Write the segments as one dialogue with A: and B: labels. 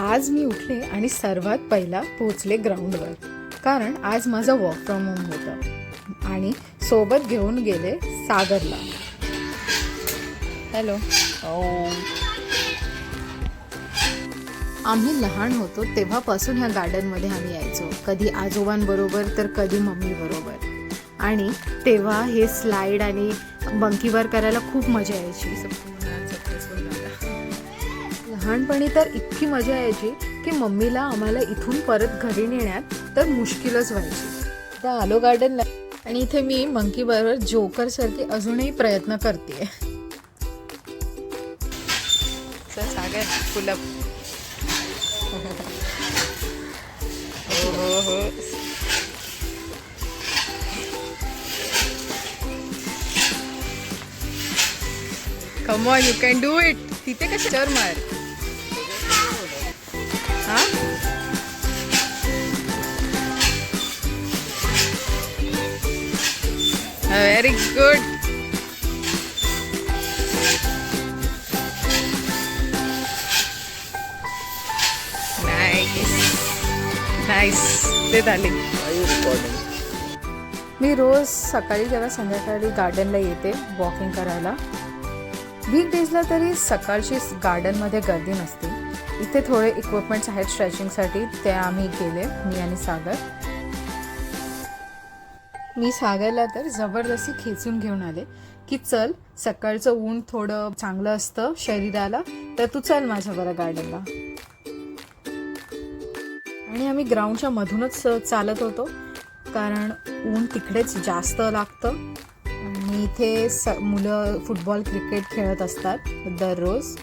A: आज मी उठले आणि सर्वात पहिला पोहोचले ग्राउंडवर. कारण आज माझं वर्क फ्रॉम होम होतं. आणि सोबत घेऊन गेले सागरला. हॅलो आम्ही लहान होतो तेव्हापासून ह्या गार्डनमध्ये आम्ही यायचो. कधी आजोबांबरोबर तर कधी मम्मीबरोबर आणि तेव्हा हे स्लाईड आणि बंकीवर करायला खूप मजा यायची. लहानपणी तर इतकी मजा यायची की मम्मीला आम्हाला इथून परत घरी नेण्यात तर मुश्किलच व्हायची. आता आलो गार्डनला आणि इथे मी मंकी बरोबर जोकर सारखी अजूनही प्रयत्न करते सागर फुलं हो हो हो. Come on you can do it तिथे कसे? चर मार. व्हेरी गुड नाईस नाईस मी रोज सकाळी जेव्हा संध्याकाळी गार्डनला येते वॉकिंग करायला वीक डेजला तरी सकाळची गार्डनमध्ये गर्दी नसते. इथे थोडे इक्विपमेंट्स आहेत स्ट्रेचिंगसाठी ते आम्ही केले मी आणि सागर. मी सागरला तर जबरदस्ती खेचून घेऊन आले की चल सकाळचं ऊन थोडं चांगलं असतं शरीराला तर तू चल माझ्या बरं गार्डनला आणि आम्ही ग्राउंडच्या मधूनच चालत होतो कारण ऊन तिकडेच जास्त लागतं. आणि इथे स मुलं फुटबॉल क्रिकेट खेळत असतात दररोज.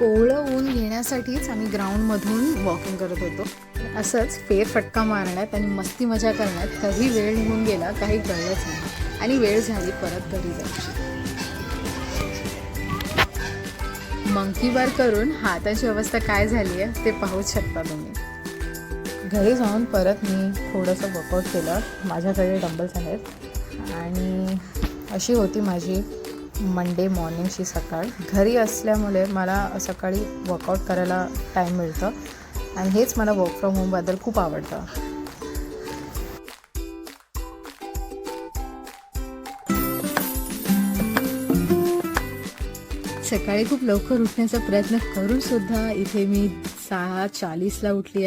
A: कोवळं ऊन घेण्यासाठीच आम्ही ग्राउंडमधून वॉकिंग करत होतो. असंच फेरफटका मारण्यात आणि मस्ती मजा करण्यात कधी वेळ निघून गेला काही कळलंच नाही. आणि वेळ झाली परत घरी जायची. मंकी बार करून हाताची अवस्था काय झाली आहे ते पाहूच शकता तुम्ही. घरी जाऊन परत मी थोडंसं वर्कआउट केलं. माझ्याकडे डंबल्स आहेत. आणि अशी होती माझी मंडे मॉर्निंगची सकाळ. घरी असल्यामुळे मला सकाळी वर्कआउट करायला टाईम मिळतं. आणि हेच मला वर्क फ्रॉम होमबद्दल खूप आवडतं. सकाळी खूप लवकर उठण्याचा प्रयत्न करून सुद्धा इथे मी सहा चाळीसला उठली